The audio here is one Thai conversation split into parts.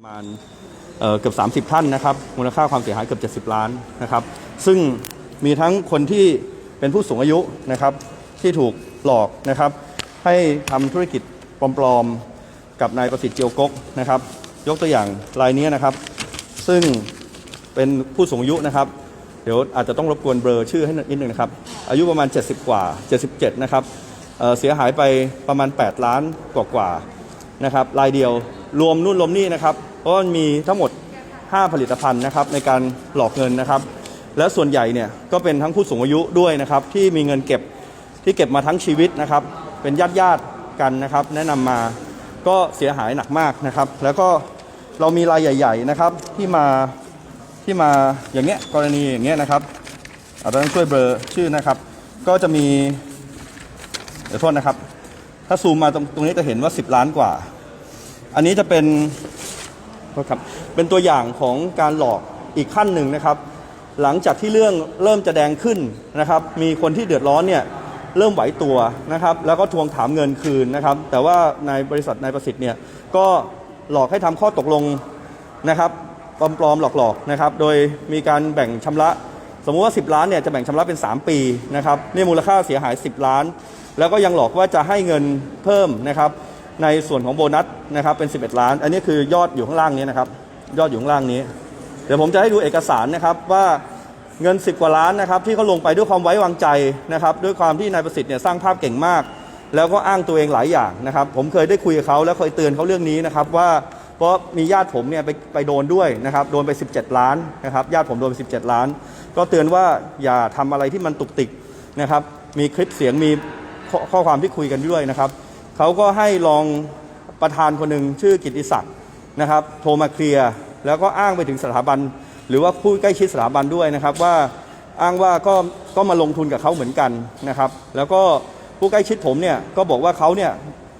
ประมาณเอ่อเกือบ30 ท่านนะครับ มูลค่าความเสียหายเกือบ 70 ล้านนะครับ ซึ่งมีทั้งคนที่เป็นผู้สูงอายุนะครับที่ถูกหลอกนะครับ ให้ทำธุรกิจปลอมๆ กับนายประสิทธิ์เจียวกกนะครับ ยกตัวอย่างรายนี้นะครับ ซึ่งเป็นผู้สูงอายุนะครับ เดี๋ยวอาจจะต้องรบกวนเบลอชื่อให้นิดนึงนะครับ อายุประมาณ 70 กว่า 77 นะครับเเสียหายไปประมาณ 8 ล้านกว่าๆนะครับรายเดียวรวมนู่นรวมนี่นะครับ เพราะมันมีทั้งหมด 5 ผลิตภัณฑ์นะครับในการหลอกเงินนะครับ และส่วนใหญ่เนี่ยก็เป็นทั้งผู้สูงอายุด้วยนะครับ ที่มีเงินเก็บที่เก็บมาทั้งชีวิตนะครับ เป็นญาติญาติกันนะครับ แนะนำมาก็เสียหายหนักมากนะครับ แล้วก็เรามีรายใหญ่ ๆนะครับที่มาที่มาอย่างเงี้ยกรณีอย่างเงี้ยนะครับอาจจะต้องช่วยเบลอชื่อนะครับ ก็จะมีเดี๋ยวโทษนะครับ ถ้าซูมมาตรงตรงนี้จะเห็นว่า 10 ล้านกว่า อันนี้จะเป็น โทษครับเป็นตัวอย่างของการหลอกอีกขั้นหนึ่งนะครับ หลังจากที่เรื่องเริ่มจะแดงขึ้นนะครับ มีคนที่เดือดร้อนเนี่ยเริ่มไหวตัวนะครับ แล้วก็ทวงถามเงินคืนนะครับ แต่ว่าในบริษัทนายประสิทธิ์เนี่ยก็หลอกให้ทำข้อตกลงนะครับปลอมๆหลอกๆนะครับ โดยมีการแบ่งชำระ สมมุติว่า 10 ล้านเนี่ยจะแบ่งชำระเป็น 3 ปีนะครับนี่มูลค่าเสียหาย 10 ล้าน แล้วก็ยังหลอกว่าจะให้เงินเพิ่มนะครับ ในส่วนของโบนัสนะครับเป็น 11 ล้าน อันนี้คือยอดอยู่ข้างล่างนี้นะครับยอดอยู่ข้างล่างนี้ เดี๋ยวผมจะให้ดูเอกสารนะครับว่าเงิน 10 กว่าล้านนะครับที่เขาลงไปด้วยความไว้วางใจนะครับด้วยความที่นายประสิทธิ์เนี่ยสร้างภาพเก่งมาก แล้วก็อ้างตัวเองหลายอย่างนะครับผมเคยได้คุยกับเขาแล้วเคยเตือนเขาเรื่องนี้นะครับว่าเพราะมีญาติผมเนี่ยไปไปโดนด้วยนะครับโดนไป 17 ล้านนะครับญาติผมโดนไป 17 ล้าน ก็เตือนว่าอย่าทำอะไรที่มันตุกติกนะครับมีคลิปเสียงมีข้อความที่คุยกันด้วยนะครับ เขาก็ให้ลองประธานคนหนึ่งชื่อกิติศักดิ์นะครับ โทรมาเคลียร์แล้วก็อ้างไปถึงสถาบัน หรือว่าผู้ใกล้ชิดสถาบันด้วยนะครับ ว่าอ้างว่าก็ก็มาลงทุนกับเขาเหมือนกันนะครับ แล้วก็ผู้ใกล้ชิดผมเนี่ยก็บอกว่าเขาเนี่ย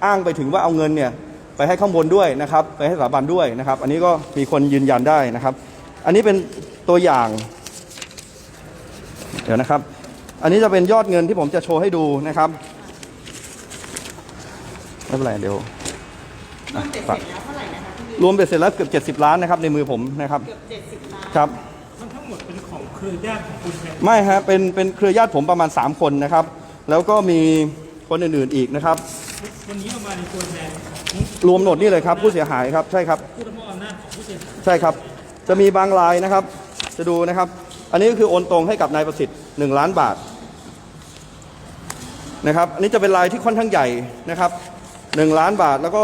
อ้างไปถึงว่าเอาเงินเนี่ยไปให้ข้างบนด้วยนะครับ ไปให้สถาบันด้วยนะครับ อันนี้ก็มีคนยืนยันได้นะครับ อันนี้เป็นตัวอย่าง เดี๋ยวนะครับ อันนี้จะเป็นยอดเงินที่ผมจะโชว์ให้ดูนะครับ ไม่เป็นไรเดี๋ยวอะฝากรวมเบ็ดเสร็จแล้วเกือบ70 ล้านนะครับในมือผมนะครับ เกือบเจ็ดสิบล้านครับ มันทั้งหมดเป็นของเครือญาติของคุณแทนไม่ฮะเป็นเป็นเครือญาติผมประมาณ 3 คนนะครับ แล้วก็มีคนอื่นๆอีกนะครับ วันนี้เรามาในตัวแทนของรวมหมดนี่เลยครับ ผู้เสียหายครับ ใช่ครับ ผู้รับมอบอำนาจของผู้เสียหายใช่ครับ จะมีบางรายนะครับ จะดูนะครับ อันนี้ก็คือโอนตรงให้กับนายประสิทธิ์1ล้านบาทนะครับ อันนี้จะเป็นรายที่ค่อนข้างใหญ่นะครับ 1 ล้านบาทแล้วก็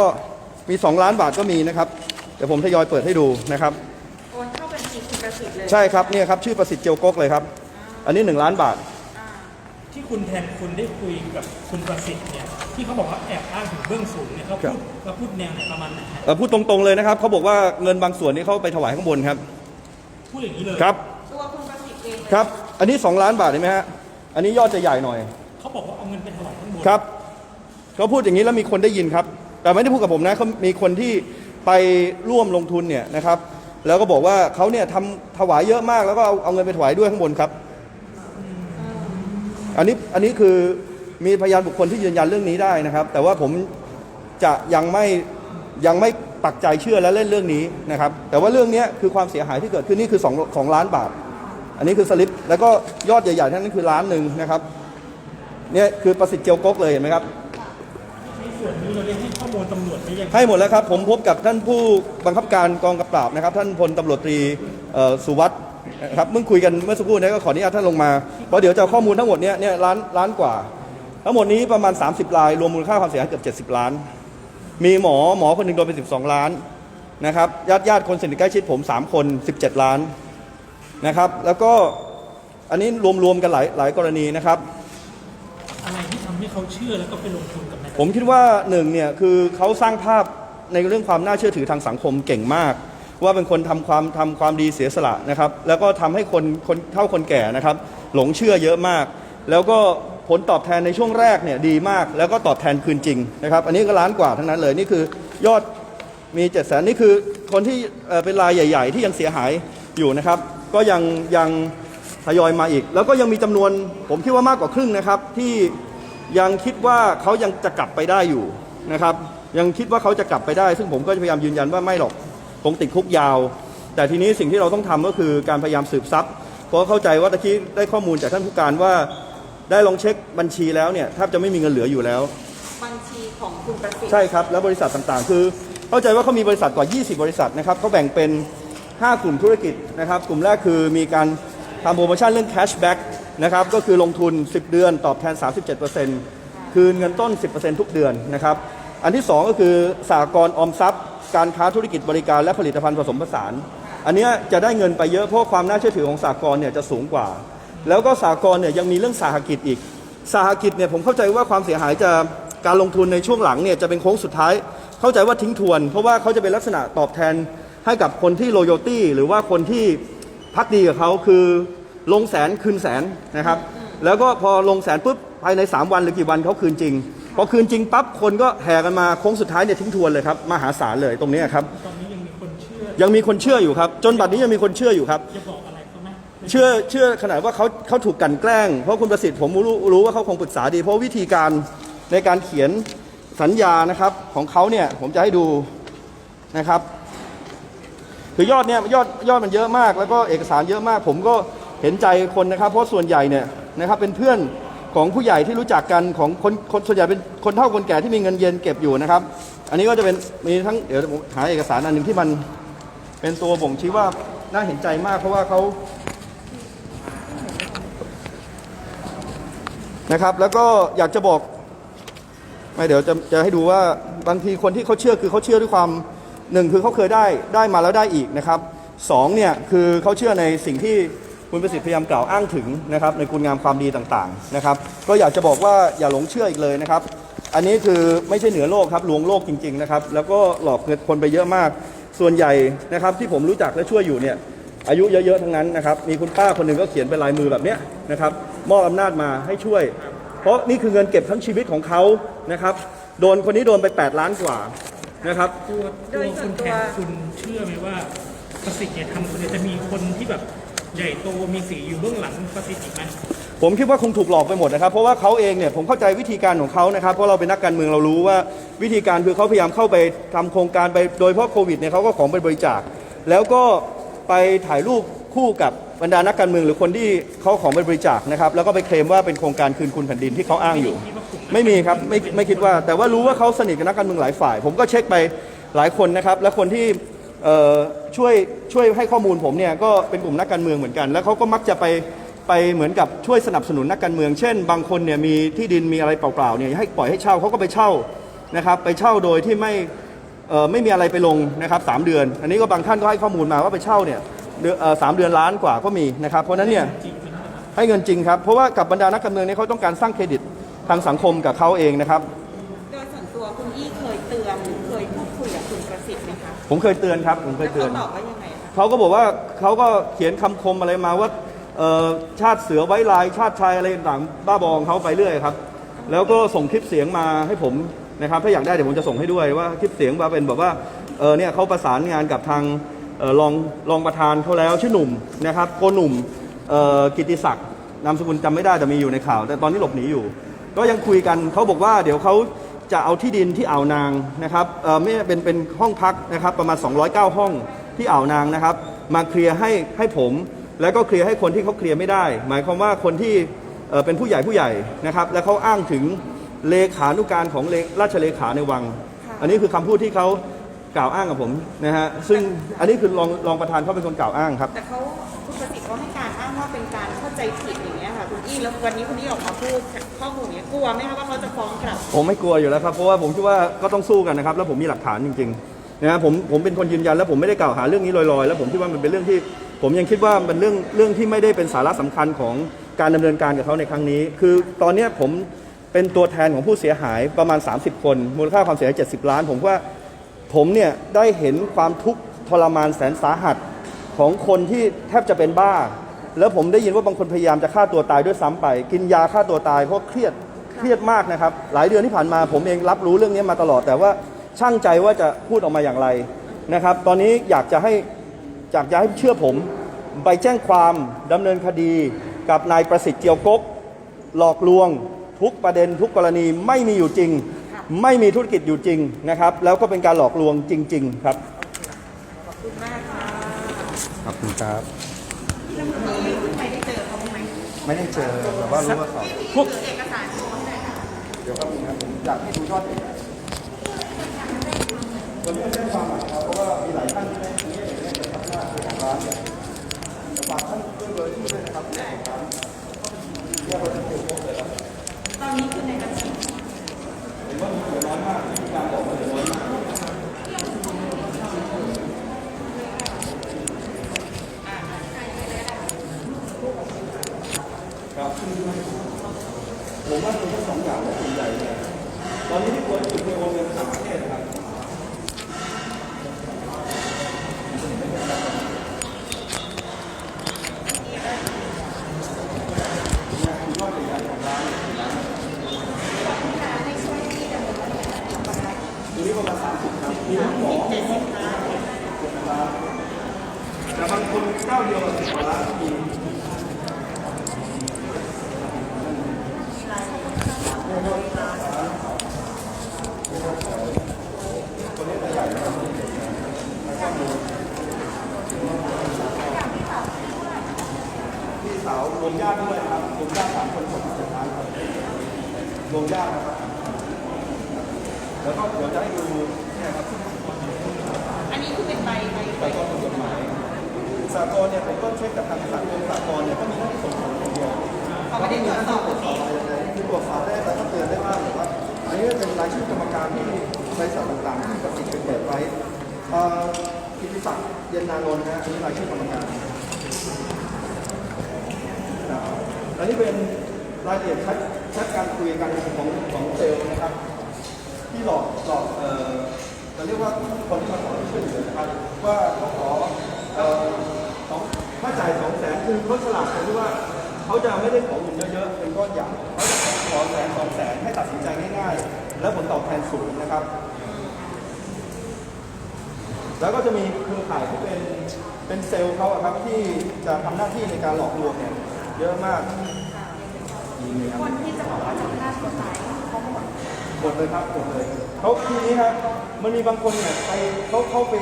มี 2 ล้านบาทก็มีนะครับ เดี๋ยวผมทยอยเปิดให้ดูนะครับ โอนเข้าบัญชีคุณประสิทธิ์เลยใช่ครับเนี่ยครับชื่อประสิทธิ์เจียวกกเลยครับ อันนี้ 1 ล้านบาทที่คุณแทนคุณได้คุยกับคุณประสิทธิ์เนี่ยที่เขาบอกว่าแอบอ้างถึงเบื้องสูงเนี่ยเขาครัพูบดเขาพูดแนวไหนประมาณไหนฮะเอ่อพูดตรงๆเลยนะครับเขาบอกว่าเงินบางส่วนนี้เขาไปถวายข้างบนครับพูดอย่างนี้เลยครับตัวคุณประสิทธิ์เองเลยครับ อันนี้ 2 ล้านบาทเห็นไหมฮะอันนี้ยอดจะใหญ่หน่อยเขาบอกว่าเอาเงินไปถวายข้างบนครับ เขาพูดอย่างนี้แล้วมีคนได้ยินครับ แต่ไม่ได้พูดกับผมนะเขามีคนที่ไปร่วมลงทุนเนี่ยนะครับ แล้วก็บอกว่าเขาเนี่ยทำถวายเยอะมากแล้วก็เอาเอาเงินไปถวายด้วยข้างบนครับ อันนี้อันนี้คือมีพยานบุคคลที่ยืนยันเรื่องนี้ได้นะครับ แต่ว่าผมจะยังไม่ยังไม่ปักใจเชื่อและเล่นเรื่องนี้นะครับ แต่ว่าเรื่องนี้คือความเสียหายที่เกิดขึ้นนี่คือ2 2ล้านบาท อันนี้คือสลิปแล้วก็ยอดใหญ่ๆทั้งนั้นคือล้านหนึ่งนะครับเนี่ยคือประสิทธิ์เจียวกกเลยเห็นไหมครับ ส่วนนี้เราได้ให้ข้อมูลตำรวจไปยังให้หมดแล้วครับ ผมพบกับท่านผู้บังคับการกองกำปราบนะครับ ท่านพลตำรวจตรีเอ่อสุวัสด์นะครับเมื่อคุยกันเมื่อสักครู่นี้ก็ขออนุญาตท่านลงมาเพราะเดี๋ยวจะเอาข้อมูลทั้งหมดเนี้ยเนี่ยล้านล้านกว่า ทั้งหมดนี้ประมาณ 30ราย รวมมูลค่าความเสียหายเกือบ70 ล้าน มีหมอหมอคนหนึ่งโดนไป 12 ล้านนะครับญาติญาติคนสนิทใกล้ชิดผม 3 คน 17 ล้านนะครับ แล้วก็อันนี้รวมๆกันหลายหลายกรณีนะครับ อะไรที่ทำให้เขาเชื่อแล้วก็ไปลงทุนกับนาย ผมคิดว่าหนึ่งเนี่ยคือเขาสร้างภาพในเรื่องความน่าเชื่อถือทางสังคมเก่งมาก ว่าเป็นคนทำความทำความดีเสียสละนะครับ แล้วก็ทำให้คนคนเท่าคนแก่นะครับ หลงเชื่อเยอะมาก แล้วก็ผลตอบแทนในช่วงแรกเนี่ยดีมาก แล้วก็ตอบแทนคืนจริงนะครับ อันนี้ก็ล้านกว่าทั้งนั้นเลยนี่คือยอดมี7จ็ดแสนนี่คือคนที่เอ่อเป็นรายใหญ่ ๆ ที่ยังเสียหายอยู่นะครับ ก็ยังยังทยอยมาอีก แล้วก็ยังมีจำนวนผมคิดว่ามากกว่าครึ่งนะครับที่ ยังคิดว่าเขายังจะกลับไปได้อยู่นะครับ ยังคิดว่าเขาจะกลับไปได้ ซึ่งผมก็จะพยายามยืนยันว่าไม่หรอกคงติดคุกยาว แต่ทีนี้สิ่งที่เราต้องทำก็คือการพยายามสืบทรัพย์ เพราะเข้าใจว่าตะกี้ได้ข้อมูลจากท่านผู้การว่าได้ลองเช็คบัญชีแล้วเนี่ยแทบจะไม่มีเงินเหลืออยู่แล้ว บัญชีของคุณประสิทธิ์ใช่ครับแล้วบริษัทต่างๆ คือ เข้าใจว่าเขามีบริษัทกว่า 20 บริษัทนะครับเขาแบ่งเป็น 5 กลุ่มธุรกิจนะครับ กลุ่มแรกคือมีการทำโปรโมชั่นเรื่อง cashback นะครับ ก็คือลงทุน 10 เดือนตอบแทน 37%คืนเงินต้น 10%ทุกเดือนนะครับ อันที่ 2 ก็คือสากลออมทรัพย์ การค้าธุรกิจบริการและผลิตภัณฑ์ผสมผสาน อันเนี้ยจะได้เงินไปเยอะเพราะความน่าเชื่อถือของสากลเนี่ยจะสูงกว่า แล้วก็สากลเนี่ยยังมีเรื่องสาหกิจอีก สาหกิจเนี่ยผมเข้าใจว่าความเสียหายจะการลงทุนในช่วงหลังเนี่ยจะเป็นโค้งสุดท้าย เข้าใจว่าทิ้งทวน เพราะว่าเขาจะเป็นลักษณะตอบแทนให้กับคนที่โ o โยตี้หรือว่าคนที่พักดีกับเขาคือ ลงแสนคืนแสนนะครับ แล้วก็พอลงแสนปุ๊บภายใน 3 วันหรือกี่วันเขาคืนจริง พอคืนจริงปั๊บคนก็แห่กันมาโค้งสุดท้ายเนี่ยทิ้งทวนเลยครับมหาศาลเลยตรงเนี้ยครับตอนนี้ยังมีคนเชื่อยังมีคนเชื่ออยู่ครับ จนบัดนี้ยังมีคนเชื่ออยู่ครับจะบอกอะไรเขาไหมเชื่อเชื่อขนาดว่าเขาเขาถูกกลันแกล้ง เพราะคุณประสิทธิ์ผมรู้รู้ว่าเขาคงปรึกษาดี เพราะวิธีการในการเขียนสัญญานะครับของเขาเนี่ยผมจะให้ดูนะครับคือยอดเนี่ยยอดยอดมันเยอะมาก แล้วก็เอกสารเยอะมาก ผมก็ เห็นใจคนนะครับ เพราะส่วนใหญ่เนี่ยนะครับเป็นเพื่อนของผู้ใหญ่ที่รู้จักกันของคนคนส่วนใหญ่เป็นคนเฒ่าคนแก่ที่มีเงินเย็นเก็บอยู่นะครับ อันนี้ก็จะเป็นมีทั้งเดี๋ยวผมหาเอกสารอันหนึ่งที่มันเป็นตัวบ่งชี้ว่าน่าเห็นใจมากเพราะว่าเขานะครับ แล้วก็อยากจะบอกไม่เดี๋ยวจะจะให้ดูว่าบางทีคนที่เขาเชื่อคือเขาเชื่อด้วยความหนึ่งคือเขาเคยได้ได้มาแล้วได้อีกนะครับสองเนี่ยคือเขาเชื่อในสิ่งที่ คุณประสิทธิ์พยายามกล่าวอ้างถึงนะครับในคุณงามความดีต่างๆนะครับ ก็อยากจะบอกว่าอย่าหลงเชื่ออีกเลยนะครับ อันนี้คือไม่ใช่เหนือโลกครับลวงโลกจริงๆนะครับแล้วก็หลอกเงินคนไปเยอะมาก ส่วนใหญ่นะครับที่ผมรู้จักและช่วยอยู่เนี่ยอายุเยอะๆทั้งนั้นนะครับมีคุณป้าคนหนึ่งก็เขียนเป็นลายมือแบบเนี้ยนะครับมอบอำนาจมาให้ช่วย เพราะนี่คือเงินเก็บทั้งชีวิตของเขานะครับโดนคนนี้โดนไป 8 ล้านกว่านะครับตัวตัวคุณแทนคุณเชื่อไหมว่าประสิทธิ์เนี่ยทำคนเดียวจะมีคนที่แบบ ใหญ่โตมีสีอยู่เบื้องหลังประสิทธิ์อีกไหมผมคิดว่าคงถูกหลอกไปหมดนะครับ เพราะว่าเขาเองเนี่ยผมเข้าใจวิธีการของเขานะครับ เพราะเราเป็นนักการเมืองเรารู้ว่าวิธีการคือเขาพยายามเข้าไปทำโครงการไปโดยเฉพาะโควิดเนี่ยเขาก็ของไปบริจาค แล้วก็ไปถ่ายรูปคู่กับบรรดานักการเมืองหรือคนที่เขาของไปบริจาคนะครับแล้วก็ไปเคลมว่าเป็นโครงการคืนคุณแผ่นดินที่เขาอ้างอยู่ ไม่มีครับไม่ไม่คิดว่า แต่ว่ารู้ว่าเขาสนิทกับนักการเมืองหลายฝ่าย ผมก็เช็คไปหลายคนนะครับ และคนที่ ช่วยช่วยให้ข้อมูลผมเนี่ยก็เป็นกลุ่มนักการเมืองเหมือนกัน แล้วเขาก็มักจะไปไปเหมือนกับช่วยสนับสนุนนักการเมือง เช่น บางคนเนี่ยมีที่ดินมีอะไรเปล่าๆเนี่ยให้ปล่อยให้เช่าเขาก็ไปเช่านะครับไปเช่าโดยที่ไม่เอ่อไม่มีอะไรไปลงนะครับสามเดือน อันนี้ก็บางท่านก็ให้ข้อมูลมาว่าไปเช่าเนี่ยเดือนเอ่อสามเดือนล้านกว่าก็มีนะครับเพราะฉะนั้นเนี่ยให้เงินจริงครับเพราะว่ากับบรรดานักการเมืองเนี่ยเขาต้องการสร้างเครดิตทางสังคมกับเขาเองนะครับ ผมเคยเตือนครับ ผมเคยเตือน แล้วเขาตอบว่ายังไงคะเขาก็บอกว่าเขาก็เขียนคำคมอะไรมาว่าเอ่อชาติเสือไว้ลายชาติชายอะไรต่างๆบ้าบองเขาไปเรื่อยครับ แล้วก็ส่งคลิปเสียงมาให้ผมนะครับ ถ้าอยากได้เดี๋ยวผมจะส่งให้ด้วยว่าคลิปเสียงมาเป็นแบบว่าเออเนี่ยเขาประสานงานกับทางเอ่อรองรองประธานเขาแล้วชื่อหนุ่มนะครับโกหนุ่มเอ่อกิติศักดิ์นามสกุลจำไม่ได้แต่มีอยู่ในข่าว แต่ตอนนี้หลบหนีอยู่ ก็ยังคุยกันเขาบอกว่าเดี๋ยวเขา จะเอาที่ดินที่อ่าวนางนะครับเอ่อไม่เป็นเป็นห้องพักนะครับประมาณ 209 ห้องที่อ่าวนางนะครับ มาเคลียร์ให้ให้ผม แล้วก็เคลียร์ให้คนที่เขาเคลียร์ไม่ได้ หมายความว่าคนที่เอ่อเป็นผู้ใหญ่ผู้ใหญ่นะครับแล้วเขาอ้างถึงเลขานุการของเลราชเลขาในวัง อันนี้คือคำพูดที่เขากล่าวอ้างกับผมนะฮะซึ่งอันนี้คือรองรองประธานเขาเป็นคนกล่าวอ้างครับ แต่เขาคุณประสิทธิ์เขาให้การอ้างว่าเป็นการเข้าใจผิดอย่างเงี้ยค่ะคุณ อี้แล้ววันนี้คุณอี้ออกมาพูดข้อมูลอย่างเงี้ยกลัวไหมคะว่าเขาจะฟ้องกลับ ผมไม่กลัวอยู่แล้วครับ เพราะว่าผมคิดว่าก็ต้องสู้กันนะครับ แล้วผมมีหลักฐานจริงๆนะฮะผมผมเป็นคนยืนยันแล้วผมไม่ได้กล่าวหาเรื่องนี้ลอยๆ แล้วผมคิดว่ามันเป็นเรื่องที่ ผมยังคิดว่าเป็นเรื่องเรื่องที่ไม่ได้เป็นสาระสำคัญของการดำเนินการกับเขาในครั้งนี้ คือตอนเนี้ยผมเป็นตัวแทนของผู้เสียหายประมาณ 30 คน มูลค่าความเสียหาย70 ล้าน ผมว่าผมเนี่ยได้เห็นความทุกข์ทรมานแสนสาหัสของคนที่แทบจะเป็นบ้า แล้วผมได้ยินว่าบางคนพยายามจะฆ่าตัวตายด้วยซ้ำไป กินยาฆ่าตัวตายเพราะเครียดเครียดมากนะครับ หลายเดือนที่ผ่านมาผมเองรับรู้เรื่องนี้มาตลอด แต่ว่าช่างใจว่าจะพูดออกมาอย่างไรนะครับ ตอนนี้อยากจะให้อยากจะให้เชื่อผมไปแจ้งความดำเนินคดีกับนายประสิทธิ์เจียวกก หลอกลวงทุกประเด็นทุกกรณีไม่มีอยู่จริง ไม่มีธุรกิจอยู่จริงนะครับ แล้วก็เป็นการหลอกลวงจริง ๆ ครับขคุณมากค่ะขอบคุณครับ ไม่ได้เจอแต่ว่ารู้ว่าเขาพวกเอกสารเดี๋ยวครับผมนะผมอยากให้ดูยอดเอกวันนี้แจ้งความหน่อยครับเพราะว่ามีหลายท่านที่ได้ที่ได้เห็นเนี่ยนะครับหน้าของร้านเนี่ยฝากท่านด้วยเบอร์ที่ด้วยนะครับของร้านเนี่ยเราจะเกี่ยวข้องเลยครับตอนนี้คือในบัญชี เห็นว่ามีเหลือน้อยมากที่มีการบอกว่าเหลือน้อยมากครับผมว่ามีทั้งสองอย่างและส่วนใหญ่เนี่ยตอนนี้ที่ควรจุดคือโอนเงินต่างประเทศนะครับ ทีนี้ประมาณสามสิบครับ มีทั้งหมอมีห้องน้ำเจ็ดล้าน แต่บางคนเจ้าเดียวสิบกว่าล้านก็มีแล้วก็มีพี่สาวรวมญาติด้วยครับรวมญาติสามคนคนเจ็ดล้านครับรวมญาตินะครับแล้วก็เดี๋ยวจะให้ดูเนี่ยครับอันนี้คือเป็นใบใบสากลถูกกฎหมาย สากลเนี่ยผมก็เช็คกับทางสากลสากลเนี่ยก็มีหน้าที่ส่งผลอย่างเดียวเขาไม่ได้ตรวจสอบตรวจสอบอะไรเลยคือตรวจสอบได้แล้วก็เตือนได้บ้างหรือว่าอันนี้เป็นรายชื่อกรรมการที่บริษัทต่างๆที่ปฏิเป็นเปิดไว้เอ่อกิติศักดิ์เย็นนานนท์นะอันนี้รายชื่อกรรมการอันนี้เป็นรายละเอียดแชทแชทการคุยกันของของเซลล์นะครับ ที่หลอกหลอกเอ่อจะเรียกว่าคนที่มาขอช่วยเหลือนะครับว่าเขาขอเอ่อ จ่ายสองแสนคือเขาฉลาดตรงที่ว่าเขาจะไม่ได้ขอเงินเยอะๆเป็นก้อนใหญ่เขาจะขอแสนสองแสนให้ตัดสินใจง่ายๆ และผลตอบแทนสูงนะครับ แล้วก็จะมีเครือข่ายที่เป็นเป็นเซลล์เขาอะครับที่จะทำหน้าที่ในการหลอกลวงเนี่ยเยอะมากยิงเลยครับคนที่จะบอกว่าจะพลาดกฎหมายเขาหมดหมดเลยครับหมดเลยเขาทีนี้ครับมันมีบางคนเนี่ยไปเขาเขาไป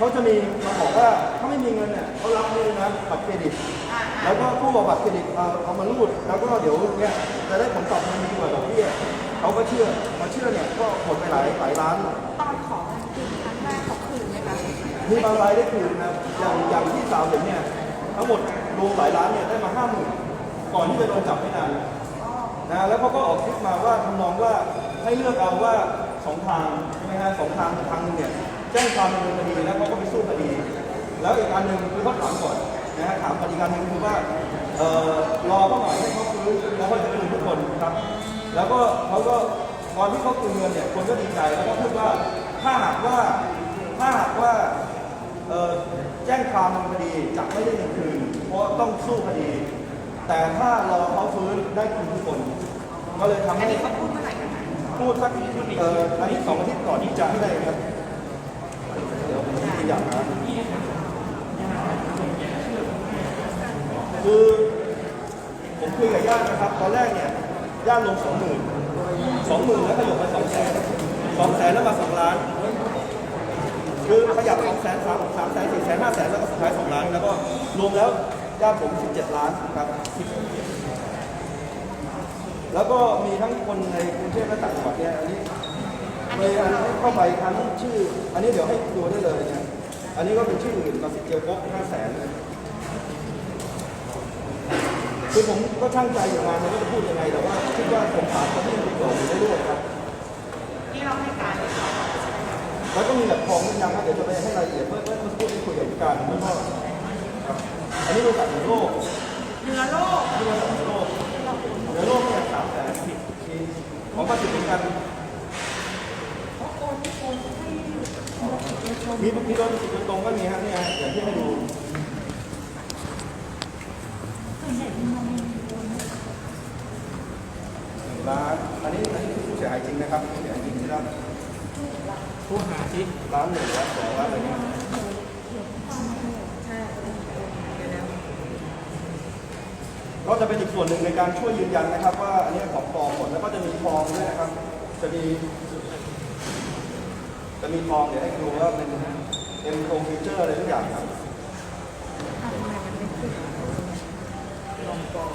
เขาจะมีมาบอกว่าถ้าไม่มีเงินเนี่ยเขารับนี่เลยนะบัตรเครดิต แล้วก็ผู้บอกบัตรเครดิตเอาเอามารูด แล้วก็เดี๋ยวเนี่ยจะได้ผลตอบแทนดีกว่าดอกเบี้ยเขาก็เชื่อมาเชื่อเนี่ยก็หมดไปหลายหลายล้าน ตอนขอเงินคืนครั้งแรกเขาคืนไหมคะมีบางรายได้คืนนะครับอย่างอย่างที่สาวเห็นเนี่ยทั้งหมดรวมหลายล้านเนี่ยได้มาห้าหมื่นก่อนที่จะโดนจับไม่นานนะแล้วเขาก็ออกคลิปมาว่าทำนองว่าให้เลือกเอาว่าสองทางใช่ไหมฮะสองทางทางหนึงเนี่ย แจ้งความดำเนินคดีแล้วเขาก็ไปสู้คดี แล้วอีกอันหนึ่งคือเขาถามก่อนนะฮะถามปฏิการหนึ่งคือว่าเอ่อรอเขาหน่อยให้เขาฟื้นแล้วเขาจะคืนทุกคนครับ แล้วก็เขาก็ตอนที่เขาคืนเงินเนี่ยคนก็ดีใจแล้วก็พูดว่าถ้าหากว่าถ้าหากว่าเอ่อแจ้งความดำเนินคดีจะไม่ได้เงินคืน เพราะต้องสู้คดี แต่ถ้ารอเขาฟื้นได้คืนทุกคน ก็เลยทำอันให้นี้เขาพูดเมื่อไหร่กันคะพูดสักเอ่ออาทิตย์สองอาทิตย์ก่อนที่จะให้ได้ครับ เดี๋ยวผมตัวอย่างนะคือผมคุยกับญาตินะครับ ตอนแรกเนี่ย ญาติลงสองหมื่นสองหมื่นแล้วขยบมาสองแสนสองแสนแล้วมาสองล้าน คือขยับสองแสนสามสามแสนสี่แสนห้าแสนแล้วก็สุดท้ายสองล้าน แล้วก็รวมแล้วญาติผมสิบเจ็ดล้านครับแล้วก็มีทั้งคนในกรุงเทพและต่างจังหวัดเนี่ยอันนี้เลยอันนี้เข้าไปทั้งชื่อ อันนี้เดี๋ยวให้ดูได้เลยนะอันนี้ก็เป็นชื่ออื่นกับสิเกียวก๊กห้าแสน คือผมก็ช่างใจอยู่งานมันก็จะพูดยังไงแต่ว่าคิดว่าผมถามคนที่มีตัวอยู่ได้ด้วยครับที่เราให้การเลยค่ะแล้วก็มีแบบทองนิดยังครับเดี๋ยวจะไปให้รายละเอียดเมื่อเมื่อเมื่อสักครู่ที่คุยกับผู้การแล้วก็ครับอันนี้บริษัทเหนือโลกเหนือโลกที่บริษัทเหนือโลกเหนือโลกเนี่ยสามแสนสิบทีของภาษีเหมือนกันมีมีโดนสิทธิ์ตรงก็มีฮะเนี่ยฮะอย่างที่ให้ดูหนึ่ง ล้านอันนี้อันนี้ผู้เสียหายจริงนะครับผู้เสียหายจริงที่รับผู้หาที่ล้านหนึ่งล้านสองล้านอะไรเงี้ยเดี๋ยก็จะเป็นอีกส่วนหนึ่งในการช่วยยืนยันนะครับ ว่าอันนี้ของปลอมหมดแล้วก็จะมีทองด้วยนะครับ จะมีจะมีทองเดี๋ยวให้ดูว่าเป็น M Pro Future อะไรทุกอย่างครับ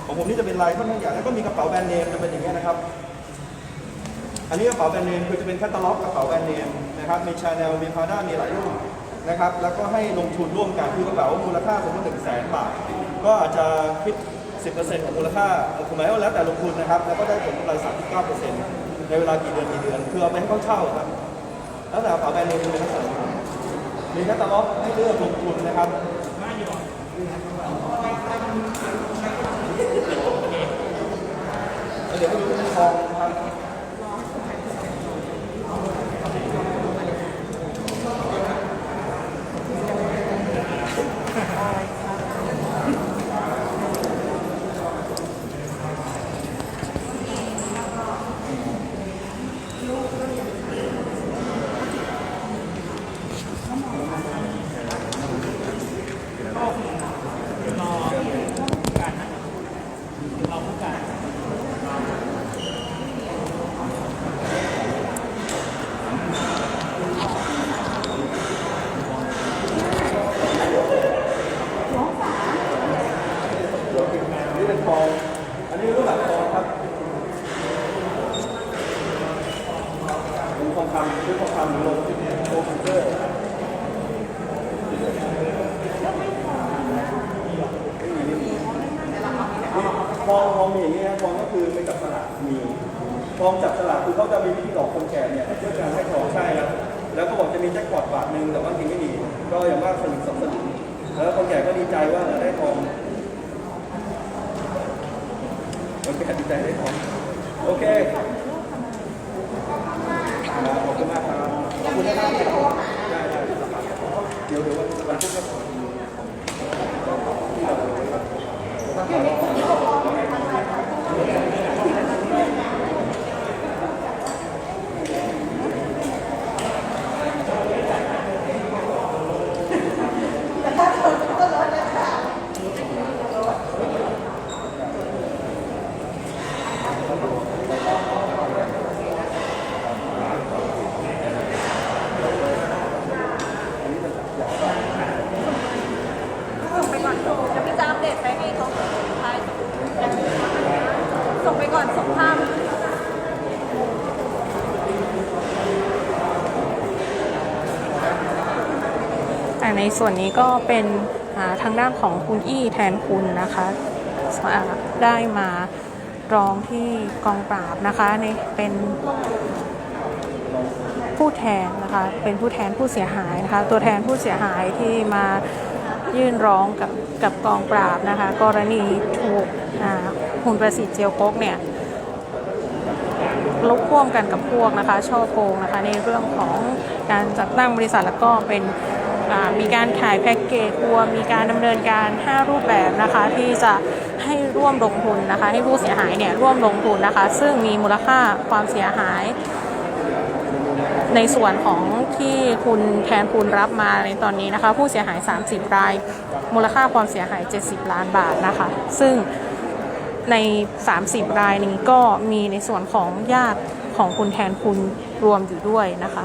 ของผมนี่จะเป็นลายค่อนข้างใหญ่แล้วก็มีกระเป๋าแบรนด์เนมจะเป็นอย่างเงี้ยนะครับ อันนี้กระเป๋าแบรนด์เนมคือจะเป็นแคตตาล็อกกระเป๋าแบรนด์เนมนะครับ มีชาแนล มีพาด้ามีหลายรุ่นนะครับ แล้วก็ให้ลงทุนร่วมกันคือกระเป๋ามูลค่าสมมติหนึ่งแสนบาท ก็อาจจะคิด 10%ของมูลค่าคือหมายว่าแล้วแต่ลงทุนนะครับ แล้วก็ได้ผลกำไร 39%ในเวลากี่เดือนกี่เดือน คือเอาไปให้เขาเช่าครับ แล้วแต่กระเป๋าแบรนด์เนมเป็นลักษณะมีแคตตาล็อกให้เลือกลงทุนนะครับ เดี๋ยวให้ดูทองครับ อันนี้เป็นทอง อันนี้รูปแบบทองครับเป็นทองคำเป็นทองคำหรือลงโลฟิเตอร์ ทองอย่างนี้นะทองก็คือไปจับสลากมีทองจับสลากคือเขาจะมีวิธีหลอกคนแก่เนี่ยเพื่อการให้ของใช่แล้วแล้วก็บอกจะมีแจ็คพอตบาทหนึ่งแต่ว่าจริงไม่มีก็อย่างว่าสนุกสองสลึงแล้วคนแก่ก็ดีใจว่าเราได้ทองคนแก่ดีใจได้ของโอเคครับขอบคุณมากครับ ขอบคุณนะครับได้ได้เดี๋ยวเดี๋ยววันวันพุธก็อันนี้เป็นอยากได้ ส่งไปก่อนเดี๋ยวพี่จะอัปเดตไปให้เขาท้ายส่งไปก่อนส่งภาพ แต่ ในส่วนนี้ก็เป็นทางด้านของคุณอี้แทนคุณนะคะได้มาร้องที่กองปราบนะคะในเป็นผู้แทนนะคะเป็นผู้แทนผู้เสียหายนะคะตัวแทนผู้เสียหายที่มายื่นร้องกับกับกองปราบนะคะกรณีถูกคุณประสิทธิ์เจียวกกเนี่ยลบพ่วมกันกับพวกนะคะช่อโกงนะคะในเรื่องของการจัดตั้งบริษัทแล้วก็เป็น มีการขายแพ็กเกจทัวร์มีการดำเนินการ 5 รูปแบบนะคะ ที่จะให้ร่วมลงทุนนะคะ ให้ผู้เสียหายเนี่ยร่วมลงทุนนะคะ ซึ่งมีมูลค่าความเสียหาย ในส่วนของที่คุณแทนคุณรับมาในตอนนี้นะคะ ผู้เสียหาย 30 ราย มูลค่าความเสียหาย 70 ล้านบาทนะคะ ซึ่งใน 30 รายนี้ก็มีในส่วนของญาติของคุณแทนคุณรวมอยู่ด้วยนะคะ